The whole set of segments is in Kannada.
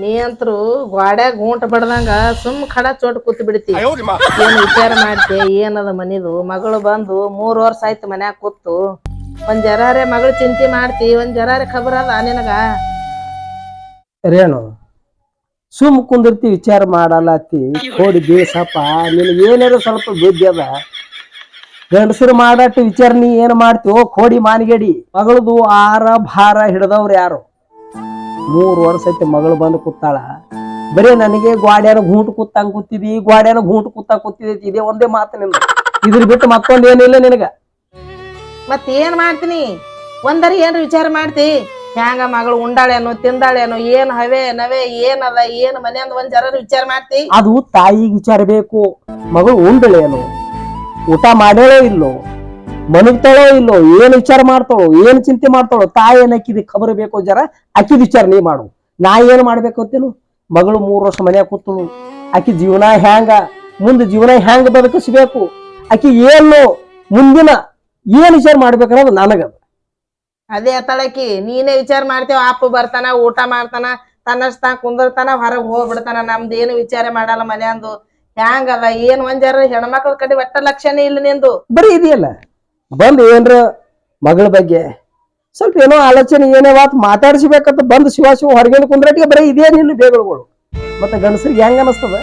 ನೀ ಗ್ವಾಡ್ಯಾಗ ಗೂಂಟ ಬಡ್ದಂಗ ಸುಮ್ ಖಡ ಚೋಟ್ ಕೂತ್ ಬಿಡ್ತಿ. ಏನ್ ವಿಚಾರ ಮಾಡ್ತಿ? ಏನದ ಮನಿದು? ಮಗಳು ಬಂದು ಮೂರ್ ವರ್ಷ ಆಯ್ತು ಮನ್ಯಾಗ ಕೂತು. ಒಂದ್ ಜರಾರೆ ಮಗಳು ಚಿಂತೆ ಮಾಡ್ತಿ, ಒಂದ್ ಜರಾರೆ ಖಬರ್ ಅದ ನಿನಗ? ರೇಣು, ಸುಮ್ ಕುಂದಿರ್ತಿ, ವಿಚಾರ ಮಾಡಲತ್ತಿ ಕೋಡಿ ಬೇಸಪ್ಪ, ನಿನಗೆ ಏನಾರ ಸ್ವಲ್ಪ ಬುದ್ಧಿ ಅದ? ಗಂಡಸರು ಮಾಡಟ್ಟು ವಿಚಾರ ನೀ ಏನ್ ಮಾಡ್ತೀವೋ ಕೋಡಿ ಮಾನಿಗೇಡಿ. ಮಗಳದು ಆರ ಭಾರ ಹಿಡ್ದವ್ರು ಯಾರು? ಮೂರು ವರ್ಷ ಐತಿ ಮಗಳು ಬಂದು ಕೂತಾಳ. ಬರೀ ನನಗೆ ಗ್ವಾಡ್ಯಾನ ಗೂಂಟು ಕೂತಂಗ್ ಕೂತಿದಿ ಗ್ವಾಡ್ಯಾನ ಗೂಂಟು ಕೂತಂಗ್ ಕೂತಿದಿ ಇದೇ ಒಂದೇ ಮಾತು ನಿಮ್ದು ಇದ್ರ ಬಿಟ್ಟು ಮತ್ತೊಂದು ಏನಿಲ್ಲ ನಿನಗ? ಮತ್ ಏನ್ ಮಾಡ್ತೀನಿ? ಒಂದರಿ ಏನ್ರ ವಿಚಾರ ಮಾಡ್ತಿ? ಹ್ಯಾಂಗ ಮಗಳು ಉಂಡಾಳೇನು ತಿಂದಾಳೇನು ಏನ್ ಹವೆ ನವೆ ಏನದ ಏನ್ ಮನೆ ಅಂದ್ ಒಂದ್ ಜರ ವಿಚಾರ ಮಾಡ್ತಿ? ಅದು ತಾಯಿಗೆ ವಿಚಾರ ಬೇಕು. ಮಗಳು ಉಂಡಳೇನು? ಊಟ ಮಾಡೇಳೋ ಇಲ್ಲೋ? ಮನಗ್ತಾಳೋ ಇಲ್ಲೋ ಏನ್ ವಿಚಾರ ಮಾಡ್ತಾಳೋ ಏನ್ ಚಿಂತೆ ಮಾಡ್ತಾಳೋ ತಾಯಿ ಏನ್ ಅಕ್ಕಿದಿ ಖಬರ್ ಬೇಕು ಜರ ಅಕ್ಕಿ ವಿಚಾರ ನೀ ಮಾಡು. ನಾ ಏನ್ ಮಾಡ್ಬೇಕು ಅಂತೇನು? ಮಗಳು ಮೂರು ವರ್ಷ ಮನ್ಯಾಗ ಕೂತಳು. ಆಕಿ ಜೀವನ ಹ್ಯಾಂಗ? ಮುಂದೆ ಜೀವನ ಹ್ಯಾಂಗ ಬದುಕಿಸ್ಬೇಕು? ಆಕಿ ಏನು ಮುಂದಿನ ಏನ್ ವಿಚಾರ ಮಾಡ್ಬೇಕನ್ನೋದು ನನಗದ. ಅದೇ ತಳಕಿ ನೀನೇ ವಿಚಾರ ಮಾಡ್ತೇವ ಅಪ್ಪ ಬರ್ತಾನ ಊಟ ಮಾಡ್ತಾನ ತನ್ನಷ್ಟ ಕುಂದರ್ತಾನ ಕುಂದಿರ್ತಾನ ಹೊರಗ್ ಹೋಗ್ಬಿಡ್ತಾನ ನಮ್ದು ಏನು ವಿಚಾರ ಮಾಡಲ್ಲ ಮನ್ಯಾಂದು. ಹ್ಯಾಂಗದ ಏನ್ ಒಂದ್ ಜರ ಹೆಣ್ಮಕ್ಳ ಕಡೆ ಒಟ್ಟ ಲಕ್ಷಣ ಇಲ್ಲ ನಿಂದು. ಬರೀ ಇದೆಯಲ್ಲ? ಬಂದು ಏನ್ರ ಮಗಳ ಬಗ್ಗೆ? ಸ್ವಲ್ಪ ಏನೋ ಆಲೋಚನೆ, ಏನೇ ಮಾತು ಮಾತಾಡಿಸ್ಬೇಕಂತ ಬಂದು ಶಿವ ಶಿವ ಹೊರಗಿನ ಕುಂದ್ರಟಿಗೆ ಬರೀ ಇದೇ ನಿನ್ನ ಬೇಗಳುಗಳು. ಮತ್ತೆ ಗಂಡಸರಿಗೆ ಹೆಂಗ ಅನಿಸ್ತದ?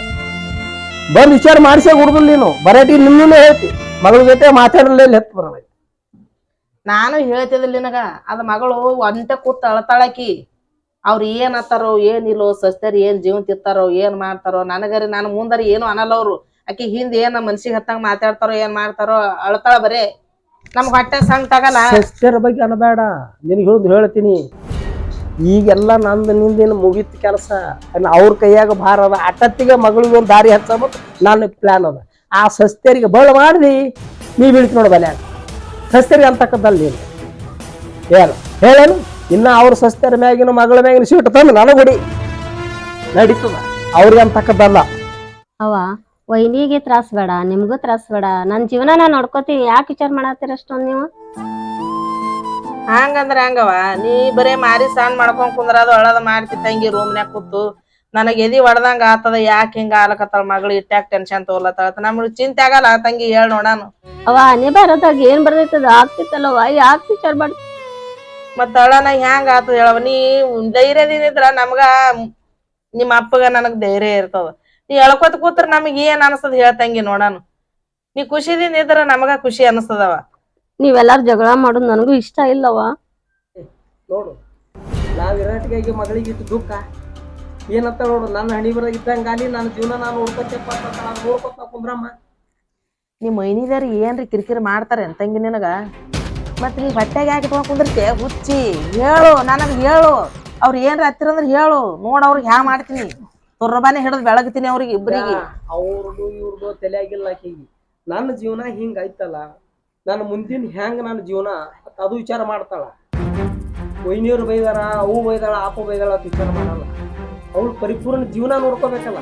ಬಂದು ವಿಚಾರ ಮಾಡಿಸೇ ಹುಡುಗಲ್ ನೀನು, ಬರಾಟಿ ನಿನ್ನೂ ಹೇಳ್ತಿ, ಮಗಳ ಜೊತೆ ಮಾತಾಡಲಿಲ್ಲ ಹೆತ್ತು ಬರಲ್ಲ ನಾನು ಹೇಳ್ತಿದ್ದಿಲ್ಲ ನಿನಗ, ಅದ ಮಗಳು ಒಂಟ ಕೂತ್ ಅಳತಾಳಕಿ. ಅವ್ರು ಏನ್ ಅತ್ತಾರೋ ಏನಿಲ್ಲೋ ಸಸ್ತರಿ ಏನ್ ಜೀವನ್ ತಿತ್ತಾರೋ ಏನ್ ಮಾಡ್ತಾರೋ, ನನಗರಿ ನಾನು ಮುಂದರಿ ಏನು ಅನ್ನಲ್ಲ ಅವ್ರು. ಆಕಿ ಹಿಂದ್ ಏನ್ ಮನ್ಸಿಗೆ ಹತ್ತಂಗ ಮಾತಾಡ್ತಾರೋ, ಏನ್ ಮಾಡ್ತಾರೋ, ಅಳತಾಳ ಬರೇ. ನಮ್ಗ್ ಹೊಟ್ಟೆ ಸಣ್ಣ ತಗಲ್ಲ. ಸಸ್ಯರ ಬಗ್ಗೆ ಬೇಡ ನಿನಗೆ ಹೇಳ್ದು ಹೇಳ್ತೀನಿ. ಈಗೆಲ್ಲ ನಂದು ನಿಂದೇನು ಮುಗೀತು ಕೆಲಸ? ಅವ್ರ ಕೈಯಾಗ ಭಾರ ಅದ. ಅಟತ್ತಿಗೆ ಮಗಳಿಗೆ ಒಂದು ದಾರಿ ಹಚ್ಚಬೇಕು ನನ್ನ ಪ್ಲಾನ್ ಅದ. ಆ ಸಸ್ಯರಿಗೆ ಬಳ ಮಾಡಿದಿ ನೀ ಬೀಳ್ತಿ ನೋಡು ಬಲ್ಯಾಗ ಸಸ್ಯರಿಗೆ ಅಂತಕ್ಕದ್ದಲ್ಲ ನೀನು ಏನು? ಹೇಳೇನು? ಇನ್ನು ಅವ್ರ ಸಸ್ಯರ ಮ್ಯಾಗಿನ ಮಗಳ ಮ್ಯಾಗಿನ ಸೀಟ್ ತಂದು ನನಗೆ ಹೊಡಿ ನಡೀತದ. ಅವ್ರಿಗೆ ಅಂತಕ್ಕದ್ದಲ್ಲ ಅವ ವೈನಿಗೆ ತ್ರಾಸ ಬೇಡ ನಿಮಗೂ ತ್ರಾಸ ಬೇಡ. ನನ್ನ ಜೀವನ ನಾ ನೋಡ್ಕೋತೀನಿ ಯಾಕೆ ವಿಚಾರ ಮಾಡತ್ತೀರ ಅಷ್ಟೊಂದು ನೀವು? ಹಂಗಂದ್ರೆ ಹಂಗವ ನೀ ಬರೇ ಮಾರಿ ಸಾನ್ ಮಾಡ್ಕೊಂಡ್ ಕುಂದ್ರದು ಅಳದ ಮಾಡ್ತಿ ತಂಗಿ ರೂಮ್ನ್ಯಾಗ ಕೂತು ನನಗೆ ಎದಿ ಹೊಡ್ದಂಗ ಆತದ ಯಾಕೆ ಹಿಂಗ ಆಲಕತ್ತಳ ಮಗಳು ಇಟ್ಟಾಗ ಟೆನ್ಷನ್ ತಗೋಲತ್ತಾಳ ನಮ್ಗೆ ಚಿಂತೆ ಆಗಲ್ಲ ತಂಗಿ ಹೇಳ್ ನೋಡಾನು ಅವ ನೀ ಬರೋದಾಗ ಏನ್ ಬರ್ದೈತದ ಆಗ್ತಿತ್ತಲ್ಲವ ಯಾಕೆ ವಿಚಾರ ಮಾಡ್ ಮತ್ತ ಅಳನ ಹ್ಯಾಂಗ ಆತದ ಹೇಳವ ನೀ ಧೈರ್ಯದಿಂದ ನಮ್ಗ ನಿಮ್ಮ ಅಪ್ಪಗ ನನಗ್ ಧೈರ್ಯ ಇರ್ತದ. ನೀ ಎಳ್ಕೊತ ಕೂತ್ರ ನಮಗ್ ಏನ್ ಅನಸ್ತದ ಹೇಳ್ತಂಗಿ ನೋಡಾನು. ನೀ ಖುಷಿದಿಂದ ಇದ್ರ ನಮಗ ಖುಷಿ ಅನಸ್ತದವ ನೀವೆಲ್ಲಾರು ಜಗಳ ಮಾಡೋದು ನನಗೂ ಇಷ್ಟ ಇಲ್ಲವ. ನೋಡು ನಾ ವಿರಾಟಿಗಾಗಿ ಮಗಳಿಗೆ ಇತ್ತು ದುಃಖ. ಏನಂತ ನೋಡು ನನ್ನ ಹಣಿ ಬರ ಅಲ್ಲಿ ನನ್ನ ಜೀವನ ನಾನು ನೋಡ್ಕೊತೇಪ್ಪ ನಾನು ನೋಡ್ಕೊತ ಕುಂದ್ರಮ್ಮ. ನಿಮ್ ಮೈನಿದಾರ ಏನ್ರಿ ಕಿರಿಕಿರಿ ಮಾಡ್ತಾರೆ ಅಂತಂಗಿ ನಿನಗ? ಮತ್ ನೀ ಬಟ್ಟೆಗೆ ಯಾಕೆ ಇಟ್ಕೊಂಡ್ ಕುಂದಿರ್ತೆ ಹುಚ್ಚಿ. ಹೇಳು ನನಗ್ ಹೇಳು. ಅವ್ರ ಏನ್ರ ಹತ್ತಿರಂದ್ರ ಹೇಳು. ನೋಡ್ ಅವ್ರಿಗೆ ಹ್ಯಾ ಮಾಡ್ತೀನಿ. ತುರ್ಬಾನೆ ಹಿಡಿದು ಬೆಳಗ್ತೀನಿ ಅವ್ರಿಗೆ ಇಬ್ಬರಿಗೆ ಅವ್ರದ್ದು ಇವ್ರದ್ದು ತಲೆಯಾಗಿಲ್ಲ ಆಕೆಗೆ ನನ್ನ ಜೀವನ ಹಿಂಗ ಆಯ್ತಲ್ಲ ನನ್ನ ಮುಂದಿನ ಹೆಂಗ ನನ್ನ ಜೀವನ ಅದು ವಿಚಾರ ಮಾಡ್ತಾಳ. ಒಯ್ನಿಯವ್ರು ಬೈದಾರ ಅವು ಬೈದಾಳ ಆಪು ಬೈದಾಳ ಅಂತ ವಿಚಾರ ಮಾಡಲ್ಲ. ಅವ್ಳು ಪರಿಪೂರ್ಣ ಜೀವನ ನೋಡ್ಕೋಬೇಕಲ್ಲ.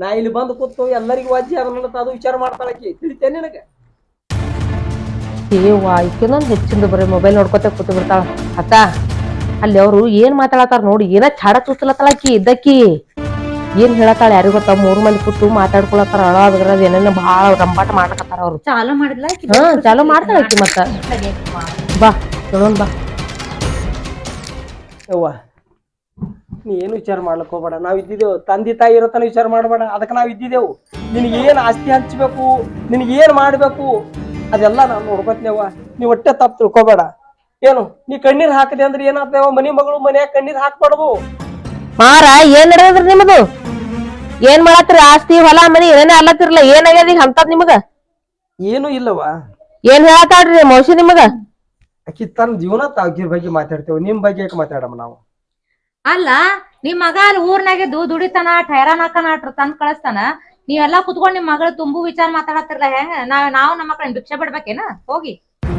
ನಾ ಇಲ್ಲಿ ಬಂದು ಕೂತು ಎಲ್ಲರಿಗೂ ವಾಜ್ಯ ಅದನ್ನ ಅದು ವಿಚಾರ ಮಾಡ್ತಾಳ ಆಕಿ. ತಿಳಿತೇನೆ ನಿನಗೆ? ಏವಾ ಈಕಿನೊಂದು ಹೆಚ್ಚಿಂದ ಬರೀ ಮೊಬೈಲ್ ನೋಡ್ಕೊತ ಕೂತು ಬಿಡ್ತಾಳ ಅಕ್ಕ ಅಲ್ಲಿ ಅವರು ಏನ್ ಮಾತಾಡತ್ತಾರ ನೋಡಿ ಏನ ಚಾಡ ಚೂಸ್ಲತ್ತಾಳ ಆಕಿ ಇದ್ದಕ್ಕಿ. ಏನ್ ಹೇಳತ್ತಾಳ ಯಾರಿಗ ಗೊತ್ತ? ಮೂರ್ ಮಂದಿ ಕೂತು ಮಾತಾಡ್ಕೊಳತ್ತಾರ ಅಳಾದ್ರದ ಏನೇನ ಬಾಳ ರಂಪಾಟ ಮಾಡಕತ್ತಾರ ಅವ್ರು. ಚಾಲು ಮಾಡಿದ್ಲ? ಹಾ ಚಾಲೂ ಮಾಡ್ತಾಳ ಆಕಿ ಮತ್ತ. ಬಾ. ನೋಡೋಣ ಬಾ. ಯವ್ವ ನೀ ಏನು ವಿಚಾರ ಮಾಡ್ಲಿಕ್ಕೆ ಹೋಗ್ಬೇಡ. ನಾವ್ ಇದ್ದಿದ್ದೇವು. ತಂದೆ ತಾಯಿ ಇರತನ ವಿಚಾರ ಮಾಡಬೇಡ. ಅದಕ್ಕೆ ನಾವ್ ಇದ್ದಿದ್ದೇವು. ನಿನಗೆ ಏನ್ ಆಸ್ತಿ ಹಂಚ್ಬೇಕು? ನಿನಗೆ ಏನ್ ಮಾಡ್ಬೇಕು? ಅದೆಲ್ಲ ನಾನು ನೋಡ್ಕೊತೇವ ನೀ ಒಟ್ಟೆ ತಪ್ಪು ತಿಳ್ಕೊಬೇಡ. ಏನು ನೀ ಕಣ್ಣೀರ್ ಹಾಕದೆ ಅಂದ್ರೆ ಏನಾಗ್ತೇವ ಮನಿ ಮಗಳು ಮನ್ಯಾಗ ಕಣ್ಣೀರ್ ಹಾಕ್ಬಾರ್ದು. ಮಾರ ಏನ್ ನಡೆದ್ರಿ ನಿಮ್ಮದು ಏನ್ ಮಾಡತ್ರಿ ಆಸ್ತಿ ಹೊಲ ಮನಿ ಏನೇ ಅಲ್ಲತ್ತಿರ್ಲ ಏನಾಗ್ಯದ ಈಗ ಅಂತದ್ ನಿಮಗ? ಏನು ಇಲ್ಲವ ಏನ್ ಹೇಳತ್ತಾಳ್ರಿ ಮೌಸಿ ನಿಮಗ? ಆಕಿ ತನ್ನ ಜೀವನ ತಾಗಿರ್ ಬಗ್ಗೆ ಮಾತಾಡ್ತೇವೆ. ನಿಮ್ ಬಗ್ಗೆ ಯಾಕೆ ಮಾತಾಡಮ್ಮ ನಾವು? ಅಲ್ಲ ನಿಮ್ ಮಗ ಅಲ್ಲಿ ಊರ್ನಾಗಿದ್ದು ದುಡಿತಾನ ಟೈರಾನ್ ಹಾಕನ ತಂದ್ ಕಳಿಸ್ತಾನ. ನೀವೆಲ್ಲಾ ಕುತ್ಕೊಂಡ್ ನಿಮ್ ಮಗಳ ತುಂಬು ವಿಚಾರ ಮಾತಾಡತ್ತಿರ್ಲ ಹೆಂಗ ನಾವ್ ನಾವ್ ನಮ್ಮ ಮಕ್ಕಳನ್ನ ಭಿಕ್ಷೆ ಬಿಡ್ಬೇಕೇನ ಹೋಗಿ.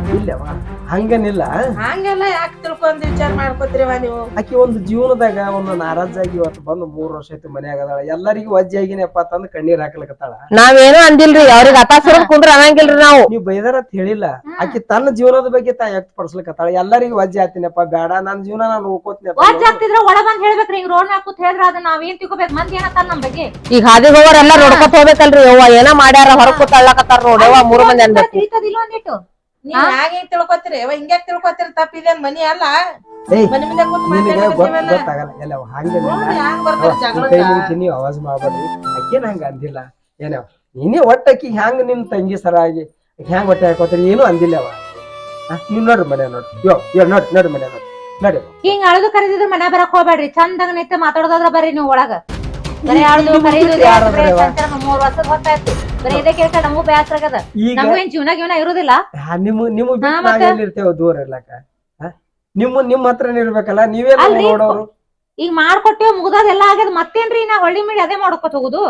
ಇಲ್ಲವ ಹಂಗನಿಲ್ಲ ಹಂಗೆಲ್ಲ ಯಾಕೆ ತಿಳ್ಕೊಂಡ್ ವಿಚಾರ ಮಾಡ್ಕೋತೀರವ ನೀವು ಆಕಿ ಒಂದು ಜೀವನದಾಗ ಒಂದು ನಾರಾಜಾಗಿ ಇವತ್ತು ಬಂದು ಮೂರ್ ವರ್ಷ ಆಯ್ತು ಮನ್ಯಾಗ ಅದಾಳ ಎಲ್ಲರಿಗೂ ವಜ್ಜೆ ಆಗಿನಪ್ಪ ತಂದ್ ಕಣ್ಣೀರ್ ಹಾಕ್ಲಕತ್ತಾಳ ನಾವೇನು ಅಂದಿಲ್ರಿ ಅವ್ರಿಗೆ ಹತಾಸ ಕುಂದ್ರ ಅನ್ನಂಗಿಲ್ರಿ ನಾವು ನೀವು ಬೈದಾರ ಅಂತ ಹೇಳಿಲ್ಲ ಆಕಿ ತನ್ನ ಜೀವನದ ಬಗ್ಗೆ ತಾ ವ್ಯಕ್ತ ಪಡಿಸ್ಲಕತ್ತಾಳ ಎಲ್ಲರಿಗೂ ವಜ್ಜೆ ಆತಿನಪ್ಪ ಬೇಡ ನನ್ ಜೀವನ ನಾನು ನೋಡ್ಕೋತೀನಿ ವಜ್ಜಿ ವಾಜ್ ಆಗ್ತಿದ್ರ ಒಳ ಬಂದ್ ಹೇಳ್ಬೇಕ್ರಿ ಹಿಂಗ್ ರೋಡ್ ಹಾಕುತ್ ಕೂತ್ ಹೇಳಿದ್ರ ಅದ ನಾವೇನ್ ತಿಳ್ಕೊಬೇಕು ಮಂದಿ ಏನತ್ತಾರ ನಮ್ ಬಗ್ಗೆ ಈಗ ಹಾದಿ ಹೋಗೋರೆಲ್ಲ ನೋಡ್ಕೊತ ಹೋಗ್ಬೇಕಲ್ರಿ ಯವ್ವ ಏನ ಮಾಡ್ಯಾರ ಹೊರಗ್ ಕೂತ್ ಅಳ್ಳಕತ್ತಾರ ನೋಡಿ ಯವ್ವ ಮೂರ್ ಮಂದಿ ಅನ್ಬೇಕು ತಿಳಿತದಿಲ್ಲ ಒಂದಿಟ್ಟು ನೀವ್ ಹ್ಯಾಂಗ ತಿಳ್ಕೊತೀರಿ? ಅವ ಹಿಂಗ್ಯಾಕ್ ತಿಳ್ಕೊತೀರಿ ತಪ್ಪಿದೇನ್ ಮನಿ ಅಲ್ಲ? ಮನಿ ಮುಂದೆ ಕೂತ್ ನಿನಗೆ ಗೊತ್ತಾಗಲ್ಲ. ಎಲ್ಲ ಹಂಗೇನಿಲ್ಲ ನೋಡ್ರಿ ಹ್ಯಾಂಗ್ ಬರ್ತಾರ ಈ ಕೈ ಜಗಳಕ್ಕ ನಿಂತಿ ನೀವು ಮಾಡ್ಬೇಡ್ರಿ. ಅಕ್ಕೇನ್ ಹಂಗ ಅಂದಿಲ್ಲ. ಏನವ ನೀನೇ ಒಟ್ಟ ಅಕ್ಕಿ ಹ್ಯಾಂಗ ನಿಮ್ ತಂಗಿ ಸರ ಆಗಿ ಹ್ಯಾಂಗ ಹೊಟ್ಟೆ ಹಾಕೋತೀರಿ ಏನು ಅಂದಿಲ್ಲ ಅವ. ಆ, ನೀವ್ ನೋಡ್ರಿ ಮನೆ ನೋಡ್ರಿ. ಯೋ ಯೋ ನೋಡ್ರಿ ನೋಡ್ರಿ ಮನೆ ನೋಡ್ರಿ. ನೋಡಿ ಹಿಂಗ್ ಅಳದು ಕರೆದಿದ್ರೆ ಮನೆ ಬರಕ್ ಹೋಗ್ಬೇಡ್ರಿ. ಚಂದಾಗ ನಿಂತ ಮಾತಾಡೋದಾದ್ರ ಬರ್ರಿ ನೀವು ಒಳಗ. ಬರೀ ಅಳ್ದು ಕರೆಯುದು ಯಾರ್ ಅದಾರ ಬರೀ ಮೂರ್ ವರ್ಷದ ಹೊತ್ತಾಯ್ತು ಬರೀ ಇದೇ ಕೇಳ್ಕ ನಮಗೂ ಬ್ಯಾಸ್ರ ಆಗದ. ಈಗ ಜೀವನ ಗೀವನ ಇರುದಿಲ್ಲ? ಆ, ನಿಮ್ಮ ನಿಮ್ಮ ಬಿಟ್ಟು ಹಾ, ನಾವ್ ಮತ್ತೆ? ಎಲ್ಲಿರ್ತೇವ ದೂರ? ನಿಮ್ಮ ನಿಮ್ ಹತ್ರನೇ ಇರ್ಬೇಕಲ್ಲ ನೀವೇ ಅಲ್ರಿ, ನೋಡೋರು. ಈಗ ಮಾಡ್ಕೊಟ್ಟೇವ್ ಮುಗ್ದದ ಎಲ್ಲಾ ಆಗ್ಯದ ಮತ್ತೇನ್ರಿ ನಾ ಹೊಳ್ಳಿ ಮೀಡಿ ಅದೇ ಮಾಡ್ಕೊತ ಹೋಗುದು?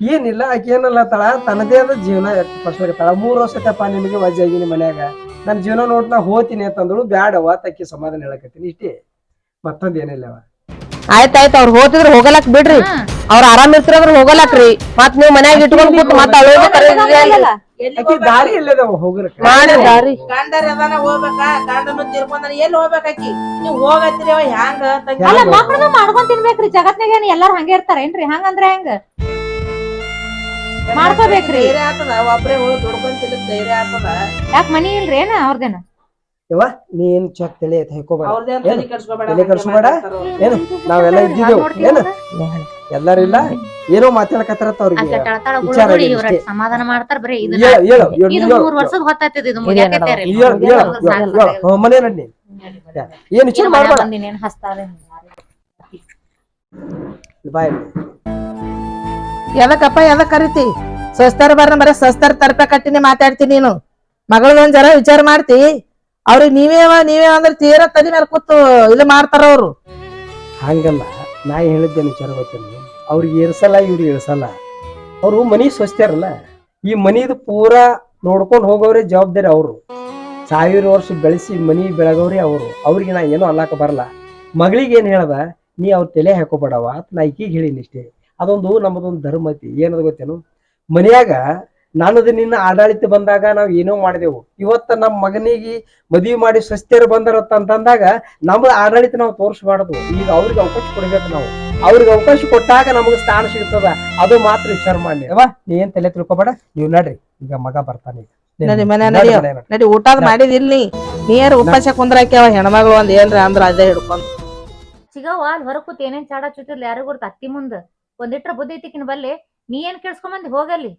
ಏನಿಲ್ಲ ಆಕಿ ಏನಲ್ಲ ತಳ ತನ್ನದೇ ಆದ ಜೀವನ ವ್ಯಕ್ತಪಡಿಸ್ಲಿಕತ್ತಾಳ ಮೂರ್ ವರ್ಷತ್ತಪ್ಪ ನಿಮಗೆ ವಜ್ಜೆ ಆಗಿನಿ ಮನ್ಯಾಗ. ನನ್ ಜೀವನ ನೋಡ್ ನಾ ಹೋತೀನಿ ಅಂತಂದಳು ಬ್ಯಾಡವ ತಕ್ಕಿ ಸಮಾಧಾನ ಹೇಳಕತ್ತೀನಿ. ಇಷ್ಟೇ. ಮತ್ತೊಂದ್ ಏನಿಲ್ಲವ. ಆಯ್ತಾಯ್ತು ಅವ್ರು ಹೋತಿದ್ರೆ ಹೋಗಲಕ್ ಬಿಡ್ರಿ. ಅವ್ರ ಆರಾಮ್ ಇರ್ತಿರಂದ್ರ ಹೋಗಲಾಕ್ರಿ. ಮತ್ ನೀವ್ ಮನ್ಯಾಗ ಇಟ್ಕೊಂಡ್ ಕೂತ್ ಮತ್ ಅಳೋದು ಕರೆಯೋದು ಅಲ್ಲ. ಆಕಿ ದಾರಿ ಇಲ್ಲದವ ಹೋಗ್ರಕ್ಕ ಮಾಡ್ರಿ ದಾರಿ. ಗಂಡರ ಅದಾನ ಹೋಗ್ಬೇಕಾ? ಗಂಡನು ತೀರ್ಕೊಂಡಾನ ಎಲ್ಲಿ ಹೋಗ್ಬೇಕಾಕಿ ನೀವ್ ಹೋಗತ್ತೀರಿ ಅವ ಹ್ಯಾಂಗ ತಂಗಿ? ಅಲ್ಲ ಮಾಡ್ಕೊಂಡ್ ತಿನ್ಬೇಕ್ರಿ. ಜಗತ್ನಾಗ ಏನ್ ಎಲ್ಲಾರು ಹಂಗೆ ಇರ್ತಾರೇನ್ರಿ ಹಂಗಂದ್ರ ಹೆಂಗ? ಮಾಡ್ಕೋಬೇಕ್ರಿ. ಧೈರ್ಯ ಆಗ್ತದ. ಒಬ್ರೇ ಹೋಗಿ ದುಡ್ಕೊಂಡ್ ತಿನ್ನಕ್ ಧೈರ್ಯ ಆಗ್ತದ. ಯಾಕೆ ಮನಿ ಇಲ್ರಿ ಏನ ಅವ್ರದೇನ? ಯವ್ವ ನೀನ್ ಚಕ್ ತಲೆ ಹೈಕೋಬೇಡ. ಏನು? ತಲೆ ಕೆಡ್ಸ್ಕೊಬೇಡ ತಲೆ ಏನು? ನಾವೆಲ್ಲ ಇದ್ದಿದ್ದೇವು ಏನು? ಎಲ್ಲಾರು ಇಲ್ಲ ಏನೋ ಮಾತಾಡಕತ್ತಾರತ್ತ ಅವ್ರಿಗೆ. ವಿಚಾರ. ಸಮಾಧಾನ ಮಾಡ್ತಾರ ಬರೀ ಹೇಳು, ಮೂರ್ ವರ್ಷದ ಹೊತ್ತಾಯ್ತದ ಇದು. ಹೇಳು, ಮನೆ ನಡ್ನಿ ಏನ್ ವಿಚಾರ ಮಾಡ್ಬೇಡ? ಬಾಯ್. ಎದಕ್ಕಪ್ಪ ಎದಕ್ ಕರಿತಿ? ಸಸ್ತಾರ ಬರ್ನ ಬರ ಸಸ್ತಾರ ತರ್ಪ ಕಟ್ಟಿನಿ ಮಾತಾಡ್ತೀನಿ ನೀನು. ಮಗಳದೊಂದ್ ಜರ ವಿಚಾರ ಮಾಡ್ತಿ. ಅವ್ರಿಗೆ ನೀವೇ ನೀವೇ ಅಂದ್ರೆ ತೀರಾ ತಲೆ ಮೇಲೆ ಕೂತು ಇದು ಮಾಡ್ತಾರ ಅವರು. ಹಂಗಲ್ಲ, ನಾ ಹೇಳಿದ್ದೆ ವಿಚಾರ ಗೊತ್ತೇನು ಅವ್ರಿಗೆ ಇರ್ಸಲ್ಲ ಇವ್ರಿಗೆ ಇಳಿಸಲ್ಲ. ಅವರು ಮನಿ ಸ್ವಸ್ಥರಲ್ಲ ಈ ಮನಿದು ಪೂರಾ ನೋಡ್ಕೊಂಡು ಹೋಗೋರೇ ಜವಾಬ್ದಾರಿ ಅವರು. ಸಾವಿರ ವರ್ಷ ಬೆಳೆಸಿ ಮನಿ ಬೆಳಗೋರಿ ಅವರು. ಅವ್ರಿಗೆ ನಾ ಏನೋ ಅಲ್ಲಾಕ ಬರಲ್ಲ. ಮಗಳಿಗೆ ಏನು ಹೇಳ್ದ? ನೀ ಅವ್ರ ತಲೆ ಹಾಕೋಬೇಡವ ನಾ ಈಗೀಗ ಹೇಳಿನಿ ಇಷ್ಟೇ ಅದೊಂದು ನಮ್ಮದೊಂದು ಧರ್ಮ ಐತಿ. ಏನದು ಗೊತ್ತೇನು? ಮನ್ಯಾಗ ನನ್ನದು ನಿನ್ನ ಆಡಳಿತ ಬಂದಾಗ ನಾವು ಏನೋ ಮಾಡಿದೆವು. ಇವತ್ತ ನಮ್ಮ ಮಗನಿಗೆ ಮದುವೆ ಮಾಡಿ ಸ್ವಸ್ಥರು ಬಂದರತ್ತ ಅಂತಂದಾಗ ನಮ್ಮ ಆಡಳಿತ ನಾವು ತೋರಿಸಬಾರ್ದು. ಈಗ ಅವ್ರಿಗೆ ಅವಕಾಶ ಕೊಡ್ಬೇಕು ನಾವು. ಅವ್ರಿಗೆ ಅವಕಾಶ ಕೊಟ್ಟಾಗ ನಮಗೆ ಸ್ಥಾನ ಸಿಗ್ತದ. ಅದು ಮಾತ್ರ ವಿಚಾರ ಮಾಡಿ. ಅವ ನೀ ಏನ್ ತಲೆ ತಿಳ್ಕೊಬೇಡ? ನೀವ್ ನಡ್ರಿ. ಈಗ ಮಗ ಬರ್ತಾನೆ ಈಗ. ನಡಿ ಮನೆ ನಡ್ರಿ ನಡಿಯೋ. ಮನೆ ನಡ್ರಿ. ನಡಿ ಊಟದ ಮಾಡಿದಿಲ್ ನೀ. ನೀರ್ ಉಪವಾಸ ಕುಂದ್ರಾಕ್ಯಾವ? ಹೆಣ್ಮಗಳು ಒಂದ್ ಏನ್ರ ಅಂದ್ರ ಅದೇ ಹಿಡ್ಕೊಂಡ್. ಸಿಗವ್ವ ಅಲ್ಲಿ ಹೊರ ಕೂತ್ ಏನೇನ್ ಚಾಡ ಚುಟ್ಟಿಲ್ಲ ಯಾರಿಗೂ ಅತ್ತಿ ಮುಂದ? ಒಂದಿಟ್ರ ಬುದ್ಧಿ ತಿಕ್ಕಿನ ಬಲ್ಲಿ. ನೀ ಏನ್ ಕೇಳಿಸ್ಕೊಂಬಂದಿ ಹೋಗಲ್ಲಿ.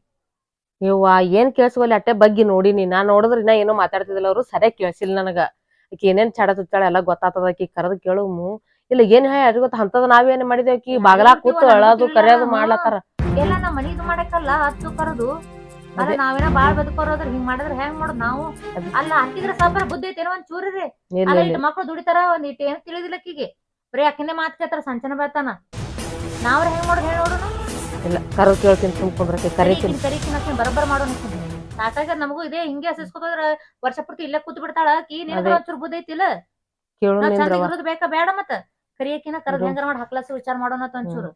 ಯವ್ವ ಏನ್ ಕೇಳಿಸ್ವಲ್ಲಿ ಅಟ್ಟೆ ಬಗ್ಗೆ ನೋಡಿನಿ ನಾ. ನೋಡಿದ್ರೆ ಇನ್ನ ಏನೋ ಮಾತಾಡ್ತಿದಿಲ್ಲ ಅವ್ರು. ಸರಿಯಾಗಿ ಕೇಳಿಸಿಲ್ಲ ನನಗ. ಆಕಿ ಏನೇನ್ ಚಡ ತುಚ್ಚಾಳ ಎಲ್ಲ ಗೊತ್ತಾತದ ಆಕಿ. ಕರೆದ್ ಕೇಳುಮು ಇಲ್ಲ ಏನ್ ಹೇ ಅದ್ರ ಗೊತ್ತ ಅಂತದ ನಾವೇನ್ ಮಾಡಿದೇವ್ ಆಕಿ? ಬಾಗಲಾ ಕೂತು ಅಳೋದು ಕರೆಯೋದು ಮಾಡ್ಲತ್ತಾರ. ಎಲ್ಲ ನಾ ಮನಿದು ಮಾಡಕ್ಕಲ್ಲ ಹತ್ತು ಕರದು. ಅಲ್ಲ ನಾವೇನ ಬಾಳ್ ಬದುಕೋರೋದ್ರ. ಹಿಂಗ್ ಮಾಡಿದ್ರ ಹೆಂಗ್ ಮಾಡೋದ್ ನಾವು? ಅಲ್ಲ ಅಂತಿದ್ರ ಸಾಬ್ರ ಬುದ್ಧಿ ಐತೇನೋ ಒಂದ್ ಚೂರಿರಿ ಇಲ್ಲ ಅಲ್ಲ ಇಲ್ಲ. ಇಟ್ ಮಕ್ಳು ದುಡಿತಾರ ಒಂದ್ ಇಟ್ಟು ಏನ್ ತಿಳಿದಿಲ್ಲ ಆಕಿಗೆ. ಬರೀ ಅಕ್ಕಿನೇ ಮಾತ್ ಕೇಳ್ತಾರ ಸಂಚನ ಬರ್ತಾನ. ನಾವ್ರ ಹೆಂಗ್ ಮಾಡೋದ್ ಹೇಳಿ ನೋಡೋಣ ಇಲ್ಲ ಕರು ಕೇಳ್ತೀನಿ ತುಂಬ್ಕೊಂಡ್ರಕ್ಕೆ ಕರಿತೀನಿ ಕರಿ ತಿನ್ನಕ್ಕೆ ಬರಬ್ಬರ ಮಾಡೋಣ ಸಾಕಾಗ ನಮಗೂ ಇದೇ ಹಿಂಗೆ ಹಸಿಸ್ಕೋದ್ರ ವರ್ಷ ಪೂರ್ತಿ ಇಲ್ಲೇ ಕೂತ್ ಬಿಡ್ತಾಳ ಆಕಿ ನಿನಗ ಅದೇ. ಒಂಚೂರು ಬುದ್ಧಿ ಐತಿಲ್ಲ? ಕೇಳೋ ಚಂದ ಬೇಕಾ ಬೇಡ ಮತ್ತ? ಕರಿಯಕಿನ ಕರ್ದ ಹೆಂಗರ ಮಾಡಿ ಹಕ್ಲಾಸಿ ವಿಚಾರ ಮಾಡೋಣ ಅಂತ ಒಂಚೂರು.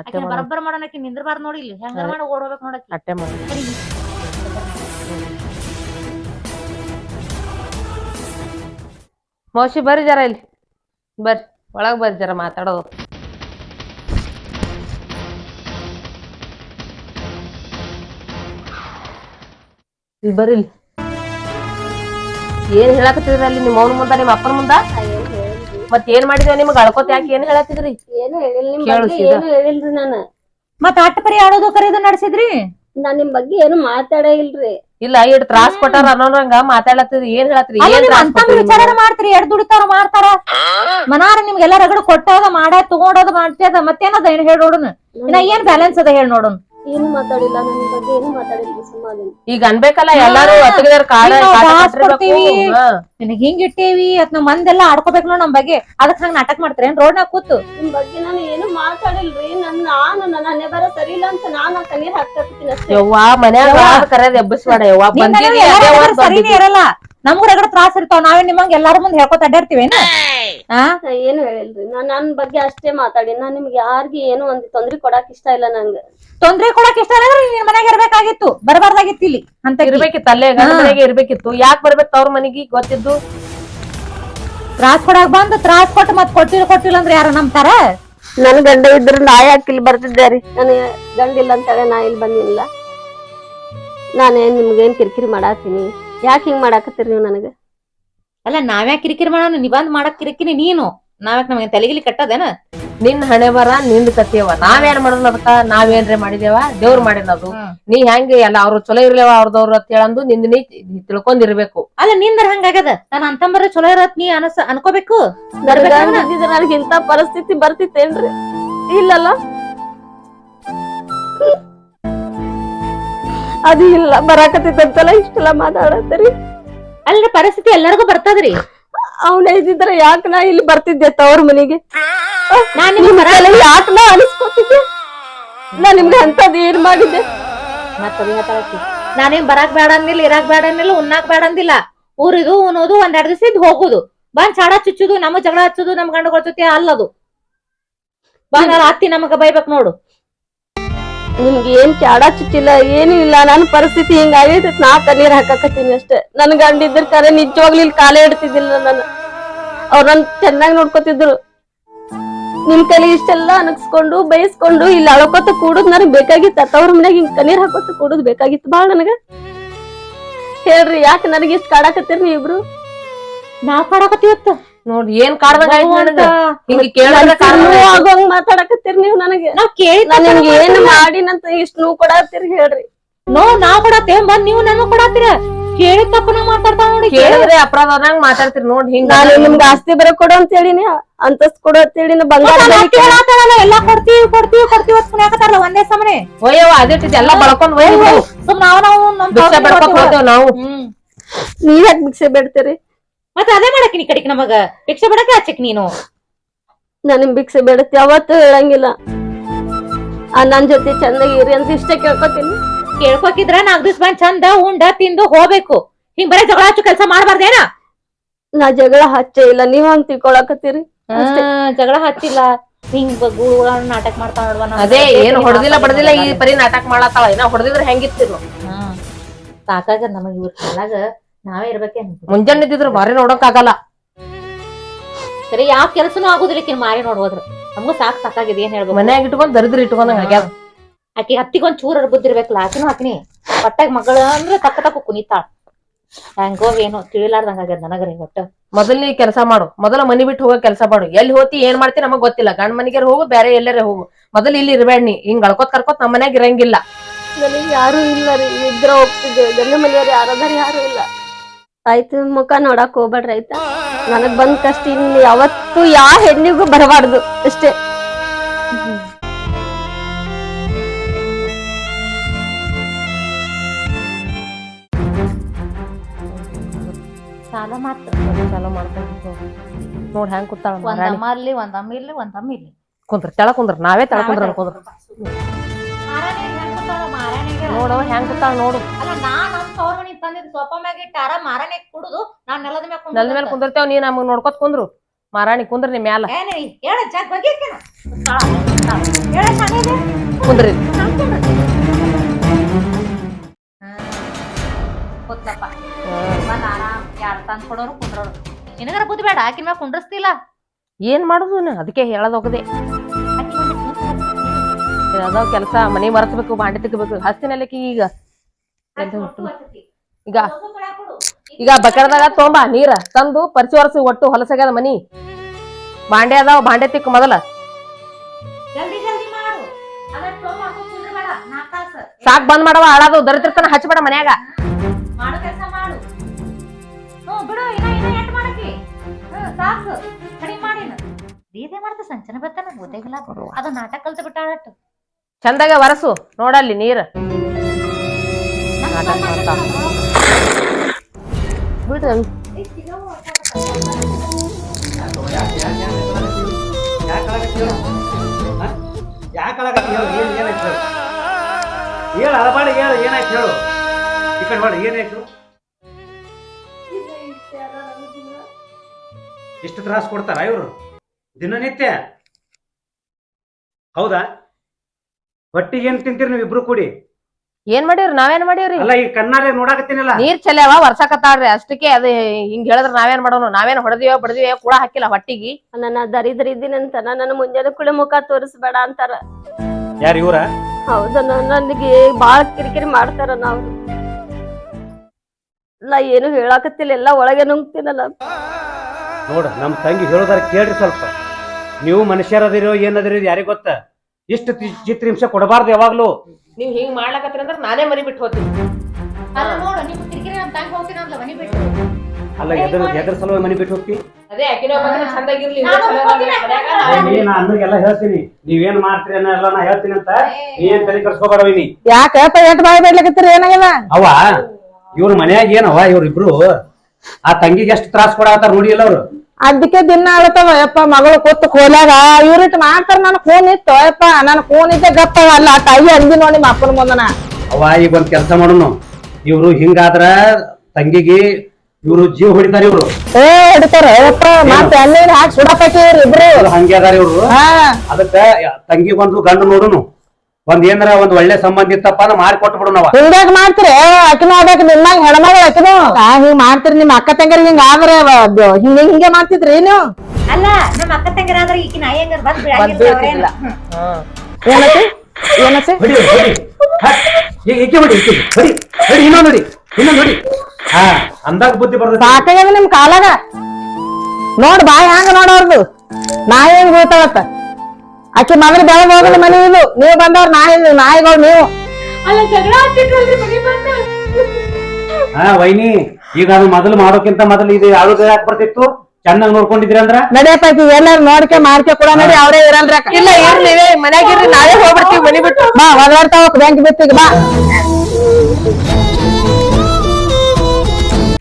ಆಕಿನ ಮಾಡ. ಬರಬ್ಬರ ಮಾಡೋಣ ಆಕಿ ನಿಂದ್ರಬಾರ್ದು ನೋಡಿ ಇಲ್ಲಿ ಹೆಂಗಾರ ಮಾಡಿ ಓಡೋಬೇಕು ನೋಡಕ್ಕೆ ಅಟ್ಟೆ ಮಾಡಿ. ಮೌಸಿ ಬರ್ರಿ ಜರ ಇಲ್ಲಿ. ಬರ್ರಿ ಒಳಗ್ ಬರ್ರಿ ಜರ ಮಾತಾಡೋದು. ಇಲ್ಲಿ ಬರಿಲ್ ಏನ್ ಹೇಳಕತ್ತಿದ್ರಿ ಅಲ್ಲಿ ನಿಮ್ಮ ಅವನ ಮುಂದ ನಿಮ್ಮ ಅಪ್ಪನ ಮುಂದ? ಮತ್ ಏನ್ ಮಾಡಿದ್ವಿ ನಿಮ್ಗೆ ಅಳ್ಕೋತ ಯಾಕೆ ಏನ್ ಹೇಳತ್ತಿದ್ರಿ ಏನು ಹೇಳಿಲ್ಲ ನಿಮ್ ಕೇಳು ಬಗ್ಗೆ ಸೀದಾ. ಏನು ಹೇಳಿಲ್ರಿ ನಾನು. ಮತ್ತ ಅಟ್ಟ ಪರಿ ಆಡೋದು ಕರೆಯೋದು ನಡೆಸಿದ್ರಿ? ನಾನ್ ನಿಮ್ ಬಗ್ಗೆ ಏನು ಮಾತಾಡೇ ಇಲ್ರಿ ಇಲ್ಲ ಇಟ್ ತ್ರಾಸ್ ಕೊಟ್ಟಾರ ಅನ್ನೋರಂಗ ಮಾತಾಡತ್ತಿದ್ರಿ ಏನ್ ಹೇಳತ್ರಿ ಅಲ್ಲ ಏನ್ ನೀವ್ ತ್ರಾಸ್ ಅಂತಂದ್ ವಿಚಾರ ಮಾಡ್ತೀರಿ ಎಡ್ ದುಡಿತಾರ ಮಾಡ್ತಾರ? ಮನಾರ ನಿಮ್ಗೆಲ್ಲ ರಗಡ ಕೊಟ್ಟೋದ ಮಾಡ ತಗೊಂಡೋದ ಮಾಡ್ತದ ಮತ್ತೇನದ ಏನ್ ಹೇಳಿ ನೋಡೋಣ ಇನ್ನ ಏನ್ ಬ್ಯಾಲೆನ್ಸ್ ಅದ ಹೇಳಿ ನೋಡುನ್? ಏನು ಮಾತಾಡಿಲ್ಲ? ನನ್ನ ಬಗ್ಗೆ ಏನು ಮಾತಾಡಿಲ್ರಿ ಸುಮ್ಮನೆ ಈಗ ಅನ್ಬೇಕಲ್ಲ ಎಲ್ಲಾರು ಅತ್ತಿಗೆದಾರ ಕಾಡ. ನಿನಗ್ ಹಿಂಗ್ ಇಟ್ಟೇವಿ ಅತ್ ನಾವ್ ಮಂದೆಲ್ಲ ಆಡ್ಕೋಬೇಕು ನೋಡ್ ನಮ್ ಬಗ್ಗೆ. ಅದಕ್ ಹಂಗ ನಾಟಕ ಮಾಡ್ತಾರೆ? ರೋಡ್ ನಾಗ ಕೂತು? ನಿಮ್ ಬಗ್ಗೆ ನಾನು ಏನು ಮಾತಾಡಿಲ್ರಿ. ನನ್ ನಾನು ನನ್ನ ಹಣೆ ಬರ ಸರಿ ಇಲ್ಲ ಅಂತ ನಾನು ಆ ಕಣ್ಣೀರ್ ಹಾಕ್ತಾ ಇರ್ತೀನಿ ಅಷ್ಟೇ. ಯವ್ವ ಮನ್ಯಾಗ ಯವ್ವ. ಕರೆದ್ ಎಬ್ಬಸ್ಬೇಡ ಯವ್ವ. ಒಂದ್ ಸರಿನೇ ಇರಲ್ಲ. ನಮ್ಗೂ ರಗಡ ತ್ರಾಸ ಇರ್ತಾವ. ನಾವೇ ನಿಮ್ಮಂಗ ಎಲ್ಲಾರ ಮುಂದೆ ಹೇಳ್ಕೊತ ಅಡ್ಡಾಡ್ತೀವೇನ ಆ? ಏನು ಹೇಳಿಲ್ರಿ. ನಾನ್ ನನ್ ಬಗ್ಗೆ ಅಷ್ಟೇ ಮಾತಾಡಿ. ನಾನ್ ನಿಮ್ಗೆ ಯಾರಿಗೆ ಏನು ಒಂದ್ ತೊಂದ್ರೆ ಕೊಡಾಕ್ ಇಷ್ಟ ಇಲ್ಲ ನಂಗೆ. ತೊಂದ್ರೆ ಕೊಡಕ್ ಇಷ್ಟ ಅಂದ್ರೆ ನಿನ್ ಮನೆಗೆ ಇರ್ಬೇಕಾಗಿತ್ತು. ಬರಬಾರ್ದಾಗಿತ್ತು ಇಲ್ಲಿ. ಅಂತ ಇರ್ಬೇಕಿತ್ತು ಅಲ್ಲೇ ಗಂಡ ಮನೆಗೆ ಇರ್ಬೇಕಿತ್ತು. ಯಾಕೆ ಬರ್ಬೇಕು ತವ್ರ ಮನೆಗೆ ಗೊತ್ತಿದ್ದು? ತ್ರಾಸ್ ಕೊಡಾಕ್ ಬಂದು ತ್ರಾಸ್ ಕೊಟ್ಟು ಮತ್ ಕೊಟ್ಟಿಲ್ಲ ಕೊಟ್ಟಿಲ್ಲ ಅಂದ್ರೆ ಯಾರು ನಂಬ್ತಾರ? ನನ್ ಗಂಡ ಇದ್ರ ನಾ ಯಾಕೆ ಇಲ್ಲಿ ಬರ್ತಿದ್ದೆ ರೀ. ನನಗೆ ಗಂಡ ಇಲ್ಲ ಅಂತೇಳಿ ನಾ ಇಲ್ಲಿ ಬಂದಿಲ್ಲ. ನಾನೇನ್ ನಿಮ್ಗೇನ್ ಕಿರಿಕಿರಿ ಮಾಡಾತೀನಿ? ಯಾಕೆ ಹಿಂಗ್ ಮಾಡಾಕತ್ತೀರಿ ನೀವು ನನಗೆ? ಅಲ್ಲ ನಾವ್ಯಾ ಕಿರಿಕಿರಿ ಮಾಡೋಣ? ನಿಬಂದ್ ಮಾಡಕ್ ಕಿರಿಕಿರಿ ನೀನು. ನಾವ್ಯಾಕ್ ನಮಗೆ ತಲೆಗಿಲಿ ಕಟ್ಟದೇನ? ನಿನ್ ಹಣೆ ಬರ ನಿಂದ್ ನಾವ್ ನಾವೇನ್ ಮಾಡೋಣ ಅದಕ್ಕ ನಾವೇನ್ರೆ ಮಾಡಿದೇವ? ದೇವ್ರ ಮಾಡಿನದು. ನೀ ಹೆಂಗ ಎಲ್ಲ ಅವ್ರು ಚಲೋ ಇರ್ಲೇವ ಅವ್ರದವ್ರ ಅಂತ ಹೇಳಂದು ನಿಂದ ನೀ ತಿಳ್ಕೊಂಡಿರ್ಬೇಕು. ಅಲ್ಲ ನಿಂದರ ಹಂಗಾಗದ ನಾನು ಅಂತಂಬರ ಚಲೋ ಇರತ್ ನೀ ಅನಸ ಅನ್ಕೋಬೇಕು? ಇಂತ ನನಗೆ ಪರಿಸ್ಥಿತಿ ಬರ್ತಿತ್ತೇನ್ರಿ? ಇಲ್ಲಲ್ಲ. ಅದು ಇಲ್ಲ ಬರಾಕತ್ತಿತ್ತಂತಲ್ಲ ಇಷ್ಟೆಲ್ಲ ಮಾತಾಡತ್ತೀರಿ? ಅಲ್ರ ಪರಿಸ್ಥಿತಿ ಎಲ್ಲರಿಗೂ ಬರ್ತದ್ರಿ. ಅವ್ನ ಇದ್ದಿದ್ರ ಯಾಕ ನಾ ಇಲ್ಲಿ ಬರ್ತಿದ್ದೆ ತವ್ರ ಮನೆಗೆ? ನಾನ್ ಯಾಕೆ ನಾ ಅನಿಸ್ಕೊತಿದ್ದೆ? ನಾ ನಿಮ್ಗೆ ಅಂತದ್ ಏನ್ ಮಾಡಿದ್ದೆ? ನಾನೇನ್ ಬರಾಕ್ ಬೇಡ ಅಂದಿಲ್ಲ ಇರಾಕ್ ಬೇಡ ಅಂದಿಲ್ಲ ಉಣ್ಣಾಕ್ ಬೇಡ ಅಂದಿಲ್ಲ. ಊರಿಗೂ ಉನ್ನೋದು ಒಂದ್ ಎರಡ್ ದಿವಸ ಇದ್ ಹೋಗುದು. ಬಂದ್ ಚಾಡ ಚುಚ್ಚುದು ನಮ್ಮ ಜಗಳ ಹಚ್ಚುದು ನಮ್ ಗಂಡಗಳ ಜೊತೆ ಅಲ್ಲದು. ಬಂದ ಅತ್ತಿ ನಮಗ ಬೈಬೇಕ್ ನೋಡು. ನಿಮ್ಗೆ ಏನ್ ಚಾಡ ಚುಚ್ಚಿಲ್ಲ, ಏನು ಇಲ್ಲ. ನನ್ನ ಪರಿಸ್ಥಿತಿ ಹಿಂಗಾಗೈತೆ ನಾ ಕಣ್ಣೀರ್ ಹಾಕಕತ್ತೀನಿ ಅಷ್ಟೇ. ನನ್ ಗಂಡ ಇದ್ರ ಕರೆ ನಿಜವಾಗ್ಲೂ ಇಲ್ಲಿ ಕಾಲೇ ಇಡ್ತಿದ್ದಿಲ್ಲ ನಾನು ಅವ್ರ ನನ್ ಚೆನ್ನಾಗಿ ನೋಡ್ಕೊತಿದ್ರು. ನಿಮ್ ಕೈಲಿ ಇಷ್ಟೆಲ್ಲ ಅನಗಿಸ್ಕೊಂಡು, ಬಯಸ್ಕೊಂಡು, ಇಲ್ಲಿ ಅಳ್ಕೊತ ಕೂಡುದ್ ನನಗ್ ಬೇಕಾಗಿತ್ತು. ತವ್ರ ಮನ್ಯಾಗ ಹಿಂಗ್ ಕಣ್ಣೀರ್ ಹಾಕೋತ ಕೂಡುದ್ ಬೇಕಾಗಿತ್ತು ಬಾಳ ನನಗ. ಹೇಳ್ರಿ, ಯಾಕೆ ನನಗೆ ಇಷ್ಟ ಕಾಡಾಕತ್ತೀರಿ ನೀವ್ ನಾ ಕಾಡಕತ್ತಿವತ್ತ ನೋಡ್ರಿ ಏನ್ ಕಾಡ್ದಂಗ ಆಯ್ತು ನನಗ? ಹಿಂಗ ಕೇಳಿದ್ರೆ ಆಗೋಂಗ್ ಮಾತಾಡಕತ್ತೀರಿ ನೀವ್ ನನಗೆ? ನಾವ್ ಕೇಳಿ ನಾನ್ ನಿಮ್ಗೆ ಏನ್ ಮಾಡಿನಂತ ಇಷ್ಟ ನೋವು ಕೊಡತ್ತೀರಿ ಹೇಳ್ರಿ. ನೋ ನಾವ್ ಕೊಡತ್ತೇವ್ ಬಂದ್ ನೀವು ನನಗ್ ಕೊಡತ್ತೀರ? ಕೇಳಿದ ತಪ್ಪನ ಮಾತಾಡ್ತಾವ ನೋಡಿ ಕೇಳಿದ್ರೆ ಅಪರಾಧನಂಗ್ ಮಾತಾಡ್ತೀರಿ ನೋಡಿ ಹಿಂಗ ನಾನು ನಿಮ್ಗೆ ಆಸ್ತಿ ಬರ ಕೊಡು ಅಂತ ಹೇಳಿನಿ ಅಂತಸ್ ಕೊಡು ಅಂತ ಹೇಳಿನ ಬಂಗಾರ ಎಲ್ಲಾ ಕೊಡ್ತೀವಿ ಕೊಡ್ತೀವಿ ಕೊಡ್ತೀವಿ ಅಂತ ಕುಣ್ಯಾಕತ್ತಾರಲ್ಲ ಒಂದೇ ಸಮನೆ? ಒಯ್ಯವ ಅದಿಟ್ಟಿದ್ ಎಲ್ಲಾ ಬಳಕೊಂಡ್ ಒಯ್ದು ಸುಮ್ ನಾವ್. ನಾವು ನಮ್. ನಾವು. ನೀವ್ ಯಾಕೆ ಭಿಕ್ಷೆ ಬೇಡ್ತೀರಿ? ಮತ್ತೆ ಅದೇ ಮಾಡಕ್ ನೀ ಕಡಿಕ್ ನಮಗ? ಭಿಕ್ಷೆ ಬಿಡಕ್ಕೆ ಹಚ್ಚಕ್ ನೀನು. ನಾನು ಭಿಕ್ಷೆ ಬೇಡತ್ತೆ ಯಾವತ್ತೂ ಹೇಳಂಗಿಲ್ಲ. ಆ ನನ್ ಜೊತೆ ಚಂದಾಗಿ ಇರಿ ಅಂತ ಇಷ್ಟ ಕೇಳ್ಕೊತೀನಿ. ಕೇಳ್ಕೊಕಿದ್ರ ನಾಲ್ಕ್ ದಿವ್ಸ ಬಂದ್ ಚಂದ ಉಂಡ ತಿಂದು ಹೋಗ್ಬೇಕು. ಹಿಂಗ್ ಬರೀ ಜಗಳ ಹಚ್ಚು ಕೆಲ್ಸ ಮಾಡ್ಬಾರ್ದೇನ? ನಾ ಜಗಳ ಹಚ್ಚೇ ಇಲ್ಲ. ನೀವ್ ಹಂಗ್ ತಿಳ್ಕೊಳಕತ್ತೀರಿ? ಅಷ್ಟೇ. ಜಗಳ ಹಚ್ಚಿಲ್ಲ. ಹಿಂಗ್ ನಾಟಕ ಮಾಡ್ತಾ ನೋಡ್ವಾ ಅದೇ ಏನು ಹೊಡೆದಿಲ್ಲ ಬಡದಿಲ್ಲ ಈ. ಪರಿ ನಾಟಕ ಮಾಡತ್ತಾಳ. ಇನ್ನ ಹೊಡೆದಿದ್ರೆ ಹೆಂಗಿತ್ತಿರು ಹಾ. ಸಾಕಾಗ ನಮಗ್ ಇವ್ರ ಕಾಲಾಗ ನಾವೇ ಇರ್ಬೇಕೇನ್ ಮುಂಜಾನೆ ಇದ್ದಿದ್ರು ಮಾರಿ ನೋಡಕ್ ಆಗಲ್ಲ. ಸರಿ ಯಾವ ಕೆಲ್ಸನೂ ಆಗುದಿಲ್ಲ ಕಿನ್ ಮಾರಿ ನೋಡ್ಬೋದ್ರ ನಮ್ಗೂ ಸಾಕ್ ಸಾಕಾಗಿದೆ ಏನ್ ಹೇಳ್ಬೇಕು? ಮನ್ಯಾಗ ಇಟ್ಕೊಂಡ್ ದರಿದ್ರ ಇಟ್ಕೊಂಡಂಗ ಆಗ್ಯಾದ ಆಕಿ ಹತ್ತಿಗೊಂದ್ ಚೂರ ಬುದ್ಧಿರ್ಬೇಕಲ್ಲ ಆಕಿನೂ ಹಾಕಿನಿ ಒಟ್ಟಾಗ ಮಗಳ ಅಂದ್ರೆ ತಕ್ಕ ತಕ್ಕ ಕುಣಿತಾಳ. ಹೆಂಗೋ ಏನೋ ತಿಳಿಲಾರ್ದಂಗ ಆಗ್ಯದ ನನಗ್ರಿ ಒಟ್ಟ. ಮೊದಲ್ ನೀ ಕೆಲಸ ಮಾಡು. ಮೊದಲ ಮನಿ ಬಿಟ್ಟು ಹೋಗೋ ಕೆಲಸ ಮಾಡು. ಎಲ್ಲಿ ಹೋತಿ ಏನ್ ಮಾಡ್ತಿ ನಮಗ್ ಗೊತ್ತಿಲ್ಲ. ಗಂಡ ಮನಿಗೆ ಹೋಗು ಬೇರೆ ಎಲ್ಲರೇ ಹೋಗು. ಮೊದಲ್ ಇಲ್ಲಿ ಇರ್ಬೇಡ ನೀ ಹಿಂಗ್ ಅಳ್ಕೊತ್ ಕರ್ಕೊತ್ ನಮ್ಮ ಮನ್ಯಾಗ ಇರಂಗಿಲ್ಲ. ನನಗೆ ಯಾರು ಇಲ್ಲ ರೀ. ಇದ್ರ ಹೋಗ್ತಿದ್ದೆ ಗಂಡ ಮನೆಯವ್ರು ಯಾರಾದ್ರೂ ಯಾರು ಇಲ್ಲ. ಆಯ್ತು ಮುಖ ನೋಡಕ್ ಹೋಗ್ಬೇಡ್ರಿ ಆಯ್ತಾ? ನನಗ್ ಬಂದ ಕಷ್ಟ ಇನ್ ಯಾವತ್ತು ಯಾವ ಹೆಣ್ಣಿಗೂ ಬರಬಾರ್ದು ಅಷ್ಟೇ. ಸಾಲ ಮಾತ್ರ. ಮಾಡ್ಕೊಂಡ್ ನೋಡ್ ಹೆಂಗ್ ಕೂತಾಳ ಒಂದ್ ಅಮ್ಮ ಇರ್ಲಿ ಒಂದ್ ಅಮ್ಮ ಒಂದ್ ಅಮ್ಮ ಇರ್ಲಿ. ಕುಂದ್ರ ತೆಳ ಕುಂದ್ರ ನಾವೇ ತೆಳ ಕುಂದ್ರ ಅನ್ಕೋದ್ರ ನೋಡವ ಹೆಂಗ್ ಕೂತಾಳ ನೋಡು ಅಲ್ಲ ನಾನು ನಮ್ ತವ್ರ ಮನಿ ತಂದಿದ್ ಸೋಫಾ ಮ್ಯಾಗ ಇಟ್ಟಾರ ಮಾರಾಣಿ ಕುಡುದು ನಾನ್ ನೆಲದ ಮ್ಯಾಗ ನೆಲದ ಮೇಲೆ ಕುಂದಿರ್ತೇವ್ ನೀ ನಮಗ್ ನೋಡ್ಕೊತ್ ಕುಂದ್ರು. ಮಾರಾಣಿ ಕುಂದ್ರ ನಿಮ್ ಮ್ಯಾಲ. ಏನೇ ಹೇಳ ಜಾಗ ಬಗ್ಗೆ ಹೇಳ ಕುಂದ್ರಿ. ಗೊತ್ತಪ್ಪ ಬಂದ್ ಆರಾಮ್ ಯಾರ್ ತಂದ್ ಕೊಡೋರು ಕುಂದ್ರೋರು. ನಿನಗರ ಬುದ್ಧಿ ಬೇಡ ಆಕಿನ ಮ್ಯಾಗ ಕುಂಡ್ರಸ್ತಿಲ್ಲ ಏನ್ ಮಾಡುದು ಅದಕ್ಕೆ ಹೇಳದ್ ಅದಾವ್ ಕೆಲಸ ಮನಿ ಮರಸ್ಬೇಕು ಬಾಂಡೆ ತಿಕ್ಕಬೇಕು ಹಸ್ತಿನಲ್ಲಕಿ ಈಗ ಈಗ. ಈಗ ಬಕರದಾಗ ತೊಂಬ ನೀರ ತಂದು ಪರಿಚಿ ಒರೆಸಿ ಒಟ್ಟು ಹೊಲಸಾಗ್ಯದ ಮನಿ. ಬಾಂಡೆ ಅದಾವ ಬಾಂಡೆ ತಿಕ್ಕು ಮೊದಲ. ಸಾಕ್ ಬಂದ್ ಮಾಡವ ಹಾಳಾದು ದರಿದ್ರತನ ಹಚ್ಬೇಡ ಮನ್ಯಾಗ. ಮಾಡ್ತ ಸಂಚನ ಬರ್ತಾನ ಗೊತ್ತಾಗಿಲ್ಲ ಅದು ನಾಟಕ ಕಲ್ತು ಬಿಟ್ಟಾಳಟ್ಟು. ಚಂದಾಗ ಒರಸು ನೋಡಲ್ಲಿ ನೀರು. ಹೇಳು ಏನು ಏನಾಯ್ತು ಹೇಳು ಏನಾಯ್ತು ಹೇಳು. ಈ ಕಡೆ ಮಾಡಿ ಏನಾಯ್ತು? ಇಷ್ಟು ತ್ರಾಸ ಕೊಡ್ತಾರ ಇವರು? ದಿನನಿತ್ಯ? ಹೌದಾ? ಹೊಟ್ಟಿಗೆ ಏನ್ ತಿಂತೀರಿ ನೀವು ಇಬ್ರು ಕೂಡಿ? ಏನ್ ಮಾಡಿವ್ರಿ? ನಾವೇನ್ ಮಾಡಿವ್ರಿ? ಅಲ್ಲ ಈ ಕಣ್ಣಾರೆ ನೋಡಾಕತ್ತೀನಲ್ಲ? ನೀರ್ ಚಲ್ಯಾವ ವರ್ಷಕತ್ತಾಳ್ರಿ ಅಷ್ಟಕ್ಕೆ ಅದು ಹಿಂಗ್ ಹೇಳಿದ್ರ ನಾವೇನ್ ಮಾಡೋನು? ನಾವೇನ್ ಹೊಡೆದಿವ ಬಡದಿವ ಕೂಡ ಹಾಕಿಲ್ಲ ಹೊಟ್ಟಿಗಿ. ನನ್ನ ದರಿದ್ರ ಇದ್ದೀನಂತ ನನ್ನ ಮುಂಜಾನೆ ಕುಳಿ ಮುಖ ತೋರಿಸ್ಬೇಡ ಅಂತಾರ. ಯಾರು ಇವ್ರ? ಹೌದ ನನಗೆ ಬಾಳ ಕಿರಿಕಿರಿ ಮಾಡ್ತಾರ ನಾವು. ಇಲ್ಲ ಏನು ಹೇಳಾಕತ್ತಿಲ್ಲ ಎಲ್ಲ ಒಳಗೆ ನುಂಗ್ತೀನಲ್ಲ. ನೋಡ ನಮ್ ತಂಗಿ ಹೇಳೋದಾರ ಕೇಳ್ರಿ ಸ್ವಲ್ಪ. ನೀವು ಮನುಷ್ಯರದಿರೋ ಏನದಿರೋ ಯಾರಿಗ್ ಗೊತ್ತ? ಇಷ್ಟು ಚಿತ್ರಹಿಂಸೆ ಕೊಡಬಾರ್ದು ಯಾವಾಗ್ಲೂ? ನೀವ್ ಹಿಂಗ್ ಮಾಡ್ಲಕತ್ರಿ ಅಂದ್ರೆ ನಾನೇ ಮನಿ ಬಿಟ್ಟು ಹೋಗ್ತೀನಿ. ಅಲ್ಲ ನೋಡು ನಿಮ್ ಕಿರಿಕಿರಿ ನಮ್ ತಂಗ್ ಹೋಗ್ತೀನಿ ಅಂದ್ಲ ಮನಿ ಬಿಟ್ಟು ಅಲ್ಲ ಎದ್ರ ಎದ್ರ ಸಲುವಾಗಿ ಮನೆ ಬಿಟ್ಟು ಹೋಗ್ತಿ? ಅದೇ ಆಕಿನೋ ಬಂದ್ರೆ ಚಂದಾಗಿರ್ಲಿ ನಾನು ಒಪ್ಕೊತೀನಿ, ಅಕ್ಕ. ನಾ ಅನ್ನೋಗೆಲ್ಲ ಹೇಳ್ತೀನಿ. ನೀವೇನ್ ಮಾಡ್ತೀರಿ ಅನ್ನೋ ಎಲ್ಲ ನಾ ಹೇಳ್ತೀನಿ ಅಂತ ಏನ್ ತಲೆ ಕರ್ಸ್ಕೊಬೇಡವಿನಿ ಯಾಕ ಎಟ್ ಬಾಯ್ ಬಿಡ್ಲಿಕತ್ತೀರಿ ಏನಾಗ್ಯದ? ಅವ ಇವ್ರ ಮನ್ಯಾಗ ಏನವ ಇವ್ರ ಇಬ್ರು ಆ ತಂಗಿಗೆ ಎಷ್ಟು ತ್ರಾಸ ಕೊಡತ್ತಾರ ನೋಡಿ ಅಲ್ಲ ಅವ್ರು ಅದಕ್ಕೆ ದಿನ ಅಳತವ ಯಪ್ಪ ಮಗಳು ಕೊತ್ತು ಕೋಲಾಗ ಇವ್ರಿಟ್ ಮಾಡ್ತಾರ ನನ್ ಫೋನ್ ಇತ್ತು ಯಪ್ಪ ನನ್ ಫೋನ್ ಇದ್ದೆ ಗಪ್ಪವ ಅಲ್ಲ ತಾಯಿ ಅಂದಿ ನೋಡಿ ನಿಮ್ಮ ಅಪ್ಪನ ಮುಂದನ ಅವ ಈಗ ಒಂದ್ ಕೆಲಸ ಮಾಡೋನು. ಇವ್ರು ಹಿಂಗಾದ್ರ ತಂಗಿಗೆ ಇವ್ರು ಜೀವ ಹೊಡಿತಾರ ಇವ್ರು. ಏ ಹಿಡಿತಾರ ಯಪ್ಪ ಮತ್ತೆ ಅಲ್ಲಿ ಹಾಕಿ ಸುಡಪಟ್ಟಿವ್ರಿ ಇಬ್ರು. ಇವ್ರು ಹಂಗೆ ಅದಾರ ಇವ್ರು. ಹಾ. ಅದಕ್ಕ ತಂಗಿಗೊಂದು ಗಂಡು ನೋಡುನು. ಒಂದ್ ಏನಾರ ಒಂದ್ ಒಳ್ಳೆ ಸಂಬಂಧ ಇತ್ತಪ್ಪ ಅಂದ್ರೆ ಮಾಡ್ಕೊಟ್ ಬಿಡೋಣ ಬಿಡುನವ ಹಿಂಗ್ಯಾಕ್ ಮಾಡ್ತೀರಿ? ಅಕಿನೂ ಆಗ್ಬೇಕು ನಿಮ್ಮಂಗ ಹೆಣ್ಮಗಳು ಅಕಿನೂ ಆ, ಹಿಂಗ್ ಮಾಡ್ತೀರಿ ನಿಮ್ ಅಕ್ಕ ತಂಗಿರಿ ಹಿಂಗ ಆದ್ರೆ ಹಿಂಗ ಹಿಂಗೆ ಮಾಡ್ತಿದ್ರಿ ನೀವು? ಅಲ್ಲ ನಮ್ಮ ಅಕ್ಕ ಹೆಂಗ ಬಂದ್ ಬಿಡಂಗಿಲ್ಲ ಬೀಳ್ತಿದ್ದಿಲ್ಲ ಏನತಿ ಏನತಿ ಬಿಡಿ ಬಿಡಿ ಹ, ಈಗ ಈಕೆ ಬಿಡಿ ಈಕೆ ಬಿಡಿ ಬಿಡಿ ಇನ್ನೊಂದ್ ನೋಡಿ ಇನ್ನೊಂದ್ ನೋಡಿ ಹಾ ಅಂದಾಗ ಬುದ್ಧಿ ಸಾಕಾಗ್ಯದ ನಿಮ್ ಕಾಲಾಗ? ನೋಡ್ ಬಾಯ್ ಹ್ಯಾಂಗ ನೋಡೋರ್ದು? ನಾ ಹೆಂಗ್ ಬೀಳ್ತಾವತ್ತ ಆಕಿ ಮಗನ ಬೆಳಗ್ ಹೋಗಲ್ಲ ಮನೆ ಇದು. ನೀವು ಬಂದವ್ರ ನಾಯಿ ನಾಯಿಗಳು ನೀವು. ಹಾ ವೈನಿ ಈಗ ಅದು ಮೊದಲು ಮಾಡೋಕ್ಕಿಂತ ಮೊದಲು ಇದು ಯಾವ್ದು ಯಾಕೆ ಬರ್ತಿತ್ತು? ಚೆನ್ನಾಗಿ ನೋಡ್ಕೊಂಡಿದ್ರಿ ಅಂದ್ರ? ನಡೆಯಪ್ಪ ಎಲ್ಲಾರು ನೋಡ್ಕೆ ಮಾಡ್ಕೆ ಕೂಡ ನೋಡಿ ಅವರೇ ಇರಲ್ಲ ಅಕ್ಕ. ಇಲ್ಲ ಇರ್ಲಿ ಮನ್ಯಾಗ ಇರ್ರಿ ನಾವೇ ಹೋಗ್ಬಿಡ್ತೀವಿ ಮನಿ ಬಿಟ್ಟು. ಬಾ ಒದಾಡ್ತಾವ ಬ್ಯಾಂಕ್ ಬಿತ್ತಿಗೆ ಬಾ.